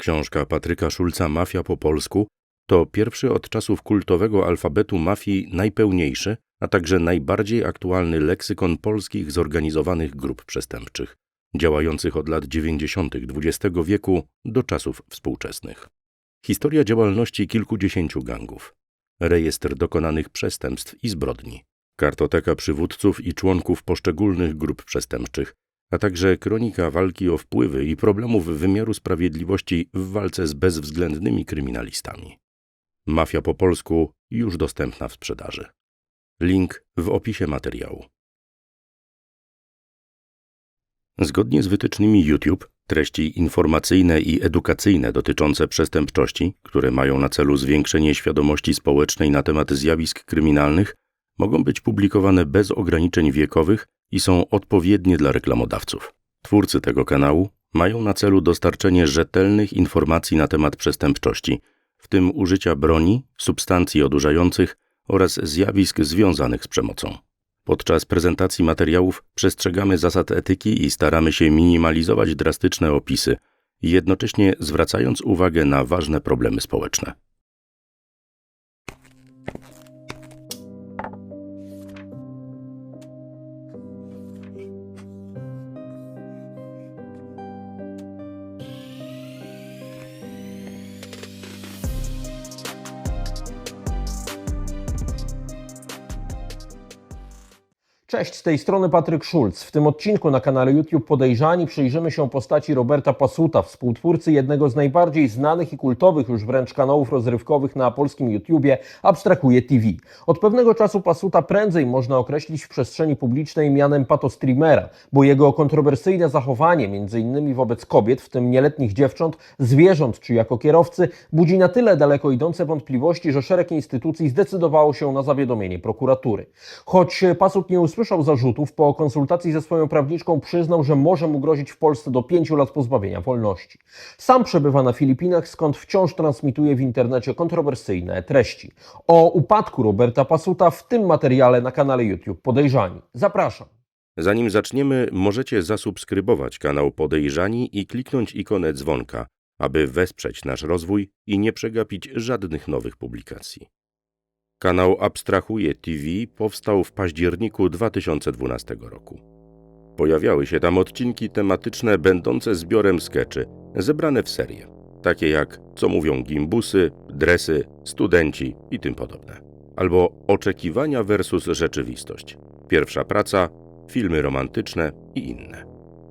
Książka Patryka Szulca Mafia po polsku to pierwszy od czasów kultowego alfabetu mafii najpełniejszy, a także najbardziej aktualny leksykon polskich zorganizowanych grup przestępczych, działających od lat 90. XX wieku do czasów współczesnych. Historia działalności kilkudziesięciu gangów, rejestr dokonanych przestępstw i zbrodni, kartoteka przywódców i członków poszczególnych grup przestępczych, a także kronika walki o wpływy i problemów wymiaru sprawiedliwości w walce z bezwzględnymi kryminalistami. Mafia po polsku już dostępna w sprzedaży. Link w opisie materiału. Zgodnie z wytycznymi YouTube, treści informacyjne i edukacyjne dotyczące przestępczości, które mają na celu zwiększenie świadomości społecznej na temat zjawisk kryminalnych, mogą być publikowane bez ograniczeń wiekowych i są odpowiednie dla reklamodawców. Twórcy tego kanału mają na celu dostarczenie rzetelnych informacji na temat przestępczości, w tym użycia broni, substancji odurzających oraz zjawisk związanych z przemocą. Podczas prezentacji materiałów przestrzegamy zasad etyki i staramy się minimalizować drastyczne opisy, jednocześnie zwracając uwagę na ważne problemy społeczne. Cześć, z tej strony Patryk Szulc. W tym odcinku na kanale YouTube Podejrzani przyjrzymy się postaci Roberta Pasuta, współtwórcy jednego z najbardziej znanych i kultowych już wręcz kanałów rozrywkowych na polskim YouTubie Abstrakuje TV. Od pewnego czasu Pasuta prędzej można określić w przestrzeni publicznej mianem patostreamera, bo jego kontrowersyjne zachowanie, m.in. wobec kobiet, w tym nieletnich dziewcząt, zwierząt czy jako kierowcy, budzi na tyle daleko idące wątpliwości, że szereg instytucji zdecydowało się na zawiadomienie prokuratury. Choć Pasut nie usłyszał zarzutów, po konsultacji ze swoją prawniczką przyznał, że może mu grozić w Polsce do pięciu lat pozbawienia wolności. Sam przebywa na Filipinach, skąd wciąż transmituje w internecie kontrowersyjne treści. O upadku Roberta Pasuta w tym materiale na kanale YouTube Podejrzani. Zapraszam. Zanim zaczniemy, możecie zasubskrybować kanał Podejrzani i kliknąć ikonę dzwonka, aby wesprzeć nasz rozwój i nie przegapić żadnych nowych publikacji. Kanał Abstrahuje TV powstał w październiku 2012 roku. Pojawiały się tam odcinki tematyczne będące zbiorem skeczy, zebrane w serie, takie jak Co mówią gimbusy, dresy, studenci i tym podobne. Albo Oczekiwania versus rzeczywistość, pierwsza praca, filmy romantyczne i inne.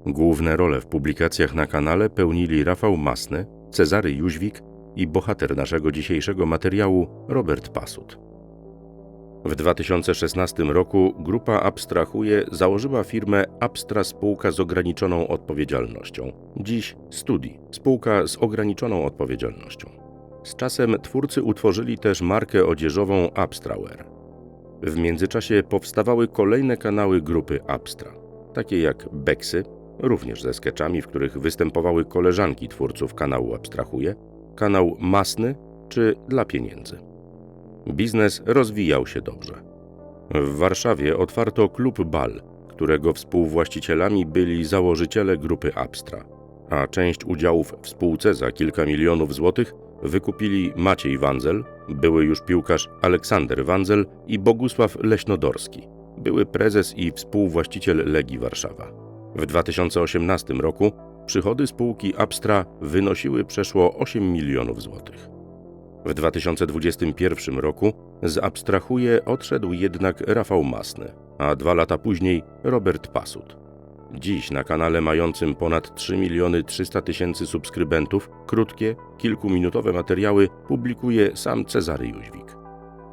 Główne role w publikacjach na kanale pełnili Rafał Masny, Cezary Jóźwik i bohater naszego dzisiejszego materiału Robert Pasut. W 2016 roku grupa Abstrahuje założyła firmę Abstra Spółka z ograniczoną odpowiedzialnością. Dziś Studi, spółka z ograniczoną odpowiedzialnością. Z czasem twórcy utworzyli też markę odzieżową Abstraware. W międzyczasie powstawały kolejne kanały grupy Abstra, takie jak Beksy, również ze sketchami, w których występowały koleżanki twórców kanału Abstrahuje, kanał Masny czy Dla Pieniędzy. Biznes rozwijał się dobrze. W Warszawie otwarto klub Bal, którego współwłaścicielami byli założyciele grupy Abstra, a część udziałów w spółce za kilka milionów złotych wykupili Maciej Wanzel, były już piłkarz Aleksander Wanzel i Bogusław Leśnodorski, były prezes i współwłaściciel Legii Warszawa. W 2018 roku przychody spółki Abstra wynosiły przeszło 8 milionów złotych. W 2021 roku z Abstrahuje odszedł jednak Rafał Masny, a dwa lata później Robert Pasut. Dziś na kanale mającym ponad 3 miliony 300 tysięcy subskrybentów krótkie, kilkuminutowe materiały publikuje sam Cezary Jóźwik.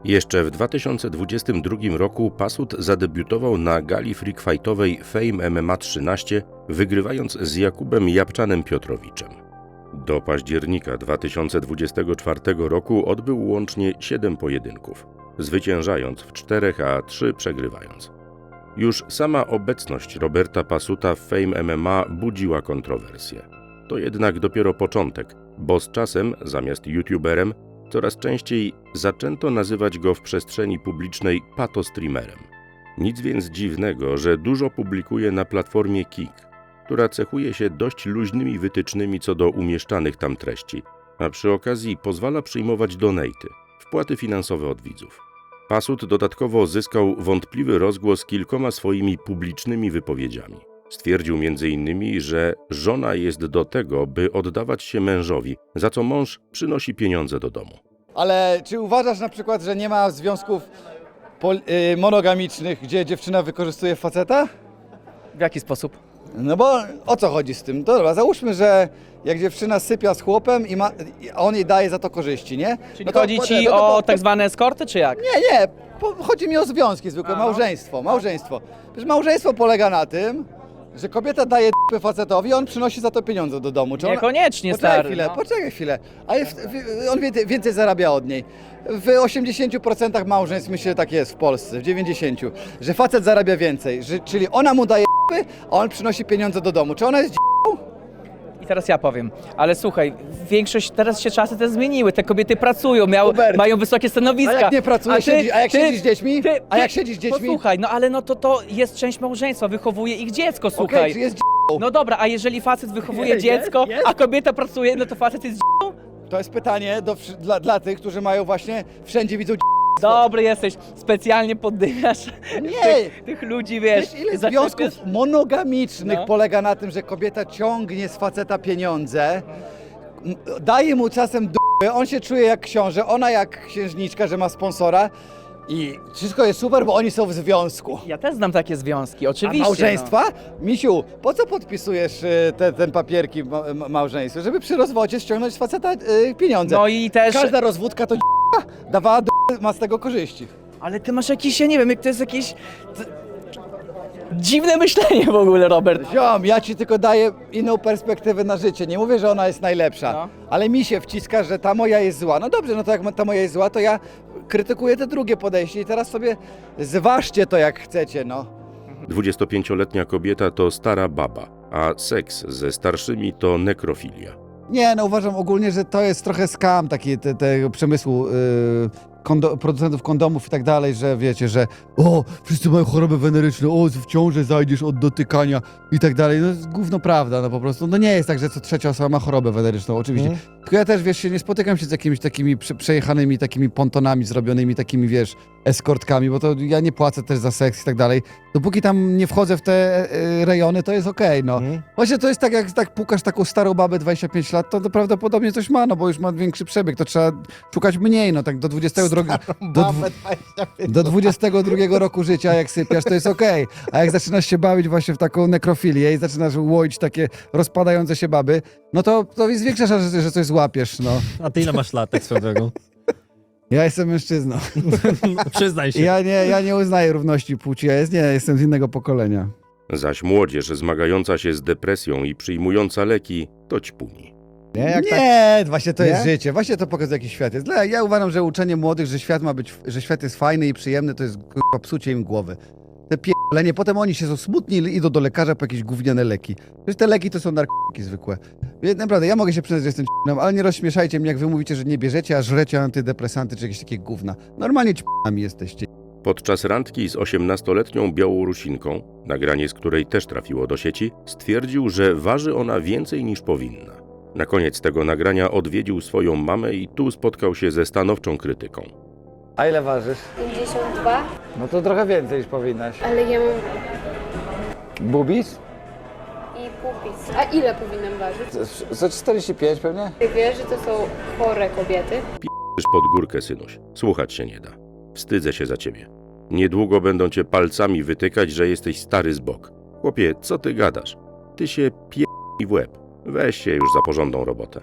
Jeszcze w 2022 roku Pasut zadebiutował na gali freakfightowej Fame MMA 13, wygrywając z Jakubem Japczanem Piotrowiczem. Do października 2024 roku odbył łącznie 7 pojedynków, zwyciężając w czterech, a trzy przegrywając. Już sama obecność Roberta Pasuta w Fame MMA budziła kontrowersje. To jednak dopiero początek, bo z czasem, zamiast youtuberem, coraz częściej zaczęto nazywać go w przestrzeni publicznej patostreamerem. Nic więc dziwnego, że dużo publikuje na platformie Kik, która cechuje się dość luźnymi wytycznymi co do umieszczanych tam treści, a przy okazji pozwala przyjmować donaty, wpłaty finansowe od widzów. Pasut dodatkowo zyskał wątpliwy rozgłos kilkoma swoimi publicznymi wypowiedziami. Stwierdził m.in., że żona jest do tego, by oddawać się mężowi, za co mąż przynosi pieniądze do domu. Ale czy uważasz na przykład, że nie ma związków y, monogamicznych, gdzie dziewczyna wykorzystuje faceta? W jaki sposób? No bo o co chodzi z tym? Dobra, załóżmy, że jak dziewczyna sypia z chłopem i ma, i on jej daje za to korzyści, nie? Czyli No to- chodzi ci no to- o to- tak zwane eskorty, czy jak? Nie, nie, po, chodzi mi o związki zwykłe, A, no. małżeństwo, małżeństwo. Wiesz, małżeństwo polega na tym, że kobieta daje d***y facetowi, on przynosi za to pieniądze do domu. Czy ona- Niekoniecznie, Poczekaj stary. chwilę, no. poczekaj chwilę. A jest, w- on więcej, więcej zarabia od niej. W 80% małżeństw myślę, że tak jest w Polsce, w 90%, że facet zarabia więcej, że, czyli ona mu daje on przynosi pieniądze do domu. Czy ona jest I teraz ja powiem. Ale słuchaj, większość, teraz się czasy te zmieniły. Te kobiety pracują, miał, Hubert, mają wysokie stanowiska. a jak nie pracujesz, siedzi- a jak siedzisz z dziećmi? Ty, A ty, jak siedzisz z dziećmi? Posłuchaj, no ale no to to jest część małżeństwa, wychowuje ich dziecko, Okej, słuchaj. czy jest No dobra, a jeżeli facet wychowuje Jest, dziecko, jest. a kobieta pracuje, no to facet jest To jest pytanie do, wsz- dla, dla tych, którzy mają właśnie, wszędzie widzą Dobry jesteś, specjalnie poddymiasz Nie. tych, tych ludzi, wiesz. Wiesz, ile zaczepiasz- związków monogamicznych No. polega na tym, że kobieta ciągnie z faceta pieniądze, m- daje mu czasem d***y, on się czuje jak książę, ona jak księżniczka, że ma sponsora i wszystko jest super, bo oni są w związku. Ja też znam takie związki, A oczywiście. małżeństwa? Misiu, po co podpisujesz y, te, ten papierki ma, ma, małżeństwa? Żeby przy rozwodzie ściągnąć z faceta y, pieniądze. No. no i też... Każda rozwódka to d***a, dawała d***y, ma z tego korzyści. Ale ty masz jakieś, ja nie wiem, jak to jest jakieś... Dziwne myślenie w ogóle, Robert. Ziom, ja ci tylko daję inną perspektywę na życie. Nie mówię, że ona jest najlepsza, No. ale mi się wciska, że ta moja jest zła. No dobrze, no to jak ta moja jest zła, to ja krytykuję te drugie podejście i teraz sobie zważcie to jak chcecie, no. 25-letnia kobieta to stara baba, a seks ze starszymi to nekrofilia. Nie, no uważam ogólnie, że to jest trochę skam taki te, tego przemysłu yy, kondo, producentów kondomów i tak dalej, że wiecie, że o, wszyscy mają chorobę weneryczną, o, w ciąży zajdziesz od dotykania i tak dalej. No jest gówno prawda, no po prostu. No nie jest tak, że co trzecia osoba ma chorobę weneryczną, oczywiście. Tylko ja też, wiesz, się nie spotykam się z jakimiś takimi prze, przejechanymi takimi pontonami zrobionymi, takimi, wiesz, eskortkami, bo to ja nie płacę też za seks i tak dalej. Dopóki tam nie wchodzę w te e, e, rejony, to jest okej, no. Właśnie to jest tak, jak tak pukasz taką starą babę 25 lat, to, to prawdopodobnie coś ma, no bo już ma większy przebieg, to trzeba szukać mniej, no tak do 22, do, dwu- do 22 roku życia, jak sypiasz, to jest okej. A jak zaczynasz się bawić właśnie w taką nekrofilię i zaczynasz łoić takie rozpadające się baby, no to, to jest większa szansa, że- że coś złapiesz, no. A ty ile masz lat, tak swoją drogą? Ja jestem mężczyzną. Przyznaj się. Ja nie, ja nie uznaję równości płci, ja jest, nie, jestem z innego pokolenia. Zaś młodzież zmagająca się z depresją i przyjmująca leki to ćpuni. Nie, jak nie właśnie to jest Nie? życie, właśnie to pokazuje jaki świat jest. Dla- Ja uważam, że uczenie młodych, że świat ma być, że świat jest fajny i przyjemny, to jest psucie im głowy. Te pierdolenie, potem oni się są smutni i idą do lekarza po jakieś gówniane leki. Przecież te leki to są narkotyki zwykłe. Więc Naprawdę, ja mogę się przyznać, że jestem c***em, ale nie rozśmieszajcie mnie, jak wy mówicie, że nie bierzecie, a żrecie antydepresanty czy jakieś takie gówna. Normalnie c***ami jesteście. Podczas randki z 18-letnią Białorusinką, nagranie z której też trafiło do sieci, stwierdził, że waży ona więcej niż powinna. Na koniec tego nagrania odwiedził swoją mamę i tu spotkał się ze stanowczą krytyką. A ile ważysz? 52, No to trochę więcej niż powinnaś. ale ja mam Bubis? i pupis. A ile powinnam ważyć? Z- Ze 45 pewnie? Ty wiesz, że to są chore kobiety? Tyż pod górkę, synuś. Słuchać się nie da. Wstydzę się za ciebie. Niedługo będą cię palcami wytykać, że jesteś stary z bok. Chłopie, co ty gadasz? Ty się pie***i w łeb. Weź się już za porządną robotę.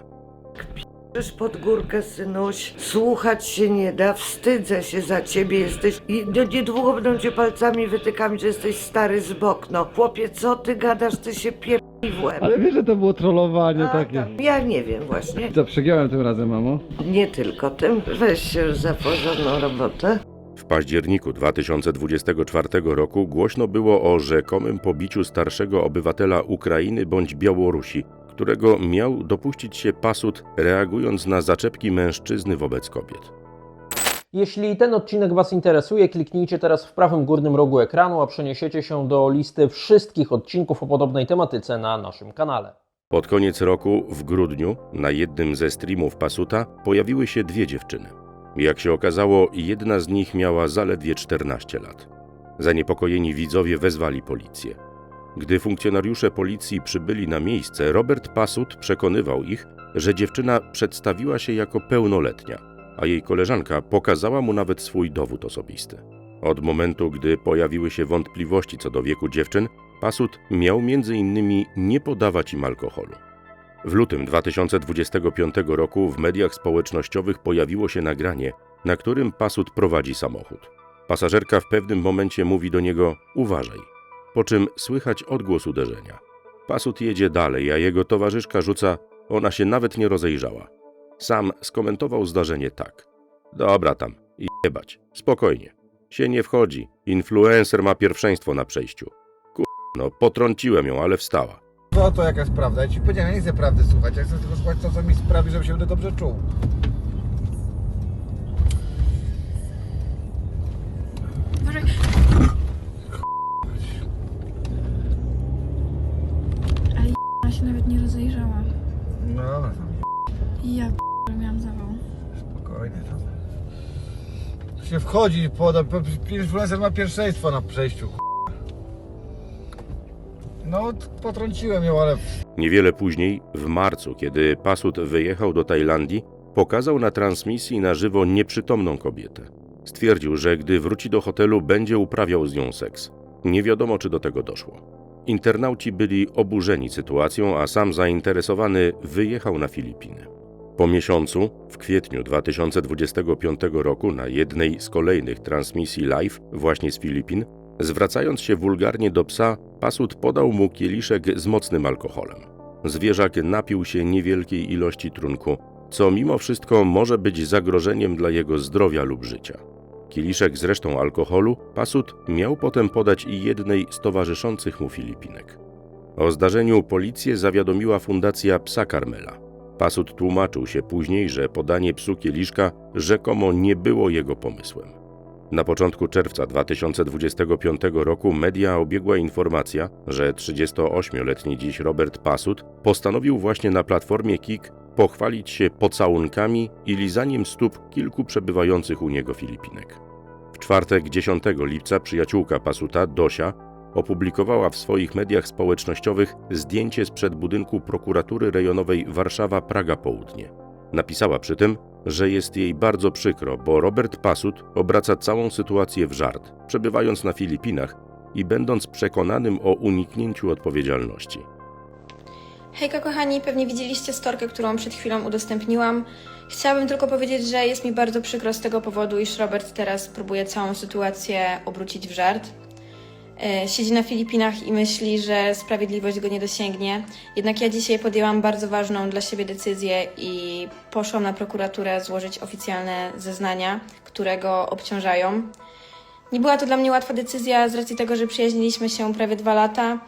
Przecież pod górkę, synuś, słuchać się nie da, wstydzę się za ciebie, jesteś i no, niedługo będą cię palcami wytykami, że jesteś stary z bok, no. Chłopie, co ty gadasz, ty się pierdoli w łeb. Ale wiesz, że to było trollowanie A, takie. tam, Ja nie wiem właśnie, Co, przegiąłem tym razem, mamo? nie tylko tym, weź się już za porządną robotę. W październiku 2024 roku głośno było o rzekomym pobiciu starszego obywatela Ukrainy bądź Białorusi, którego miał dopuścić się pasut, reagując na zaczepki mężczyzny wobec kobiet. Jeśli ten odcinek Was interesuje, kliknijcie teraz w prawym górnym rogu ekranu, a przeniesiecie się do listy wszystkich odcinków o podobnej tematyce na naszym kanale. Pod koniec roku, w grudniu, na jednym ze streamów Pasuta pojawiły się dwie dziewczyny. Jak się okazało, jedna z nich miała zaledwie 14 lat. Zaniepokojeni widzowie wezwali policję. Gdy funkcjonariusze policji przybyli na miejsce, Robert Pasut przekonywał ich, że dziewczyna przedstawiła się jako pełnoletnia, a jej koleżanka pokazała mu nawet swój dowód osobisty. Od momentu, gdy pojawiły się wątpliwości co do wieku dziewczyn, Pasut miał między innymi nie podawać im alkoholu. W lutym 2025 roku w mediach społecznościowych pojawiło się nagranie, na którym Pasut prowadzi samochód. Pasażerka w pewnym momencie mówi do niego: Uważaj, po czym słychać odgłos uderzenia. Pasut jedzie dalej, a jego towarzyszka rzuca: Ona się nawet nie rozejrzała. Sam skomentował zdarzenie tak: Dobra tam, jebać, spokojnie. Się nie wchodzi, influencer ma pierwszeństwo na przejściu. Kur... No, potrąciłem ją, ale wstała. No to jaka jest prawda? Ja ci powiedziałem, ja nie chcę prawdy słuchać, ja chcę tylko słuchać to, co mi sprawi, żebym się będę dobrze czuł. Ale rozejrzała. No dobra, tam, I ja p- miałam zawał. spokojnie tam. Tu się wchodzi, poda, po- influencer ma pierwszeństwo na przejściu. No, t- potrąciłem ją, ale Niewiele później, w marcu, kiedy Pasut wyjechał do Tajlandii, pokazał na transmisji na żywo nieprzytomną kobietę. Stwierdził, że gdy wróci do hotelu, będzie uprawiał z nią seks. Nie wiadomo, czy do tego doszło. Internauci byli oburzeni sytuacją, a sam zainteresowany wyjechał na Filipiny. Po miesiącu, w kwietniu 2025 roku, na jednej z kolejnych transmisji live, właśnie z Filipin, zwracając się wulgarnie do psa, Pasut podał mu kieliszek z mocnym alkoholem. Zwierzak napił się niewielkiej ilości trunku, co mimo wszystko może być zagrożeniem dla jego zdrowia lub życia. Kieliszek z resztą alkoholu Pasut miał potem podać i jednej z towarzyszących mu Filipinek. O zdarzeniu policję zawiadomiła Fundacja Psa Karmela. Pasut tłumaczył się później, że podanie psu kieliszka rzekomo nie było jego pomysłem. Na początku czerwca 2025 roku media obiegła informacja, że 38-letni dziś Robert Pasut postanowił właśnie na platformie Kik pochwalić się pocałunkami i lizaniem stóp kilku przebywających u niego Filipinek. W czwartek 10 lipca przyjaciółka Pasuta, Dosia, opublikowała w swoich mediach społecznościowych zdjęcie sprzed budynku prokuratury rejonowej Warszawa-Praga Południe. Napisała przy tym, że jest jej bardzo przykro, bo Robert Pasut obraca całą sytuację w żart, przebywając na Filipinach i będąc przekonanym o uniknięciu odpowiedzialności. Hejka kochani, pewnie widzieliście storkę, którą przed chwilą udostępniłam. Chciałabym tylko powiedzieć, że jest mi bardzo przykro z tego powodu, iż Robert teraz próbuje całą sytuację obrócić w żart. E, Siedzi na Filipinach i myśli, że sprawiedliwość go nie dosięgnie. Jednak ja dzisiaj podjęłam bardzo ważną dla siebie decyzję i poszłam na prokuraturę złożyć oficjalne zeznania, które go obciążają. Nie była to dla mnie łatwa decyzja z racji tego, że przyjaźniliśmy się prawie dwa lata,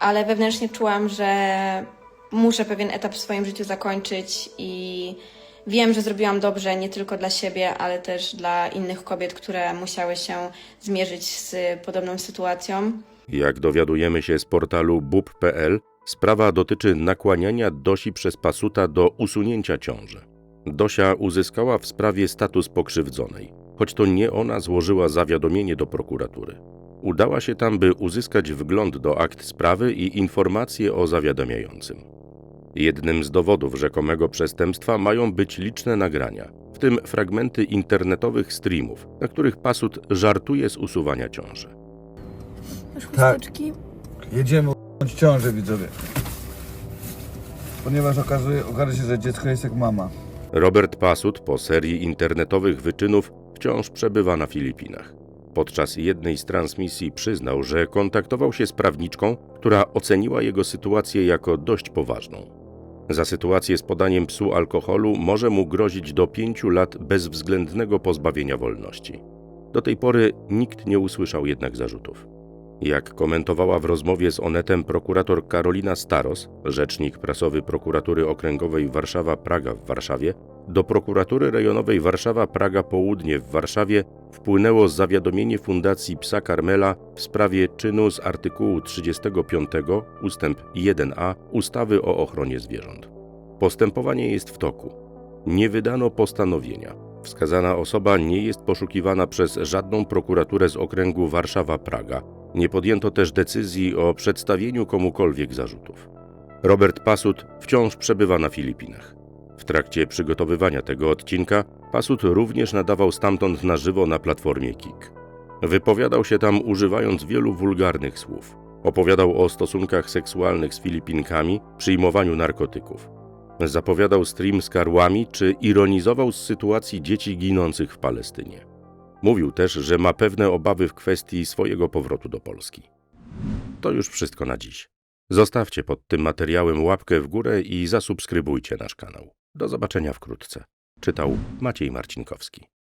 ale wewnętrznie czułam, że muszę pewien etap w swoim życiu zakończyć i wiem, że zrobiłam dobrze nie tylko dla siebie, ale też dla innych kobiet, które musiały się zmierzyć z podobną sytuacją. Jak dowiadujemy się z portalu bub.pl, sprawa dotyczy nakłaniania Dosi przez Pasuta do usunięcia ciąży. Dosia uzyskała w sprawie status pokrzywdzonej, choć to nie ona złożyła zawiadomienie do prokuratury. Udała się tam, by uzyskać wgląd do akt sprawy i informacje o zawiadamiającym. Jednym z dowodów rzekomego przestępstwa mają być liczne nagrania, w tym fragmenty internetowych streamów, na których Pasut żartuje z usuwania ciąży. Masz Tak. chusteczki? jedziemy u***ć ciążę, widzowie. Ponieważ okazuje, okaże się, że dziecko jest jak mama. Robert Pasut po serii internetowych wyczynów wciąż przebywa na Filipinach. Podczas jednej z transmisji przyznał, że kontaktował się z prawniczką, która oceniła jego sytuację jako dość poważną. Za sytuację z podaniem psu alkoholu może mu grozić do pięciu lat bezwzględnego pozbawienia wolności. Do tej pory nikt nie usłyszał jednak zarzutów. Jak komentowała w rozmowie z Onetem prokurator Karolina Staros, rzecznik prasowy prokuratury okręgowej Warszawa-Praga w Warszawie, do prokuratury rejonowej Warszawa-Praga Południe w Warszawie wpłynęło zawiadomienie Fundacji Psa Karmela w sprawie czynu z artykułu 35 ustęp 1a ustawy o ochronie zwierząt. Postępowanie jest w toku. Nie wydano postanowienia. Wskazana osoba nie jest poszukiwana przez żadną prokuraturę z okręgu Warszawa-Praga. Nie podjęto też decyzji o przedstawieniu komukolwiek zarzutów. Robert Pasut wciąż przebywa na Filipinach. W trakcie przygotowywania tego odcinka Pasut również nadawał stamtąd na żywo na platformie Kik. Wypowiadał się tam używając wielu wulgarnych słów. Opowiadał o stosunkach seksualnych z Filipinkami, przyjmowaniu narkotyków. Zapowiadał stream z karłami czy ironizował z sytuacji dzieci ginących w Palestynie. Mówił też, że ma pewne obawy w kwestii swojego powrotu do Polski. To już wszystko na dziś. Zostawcie pod tym materiałem łapkę w górę i zasubskrybujcie nasz kanał. Do zobaczenia wkrótce. Czytał Maciej Marcinkowski.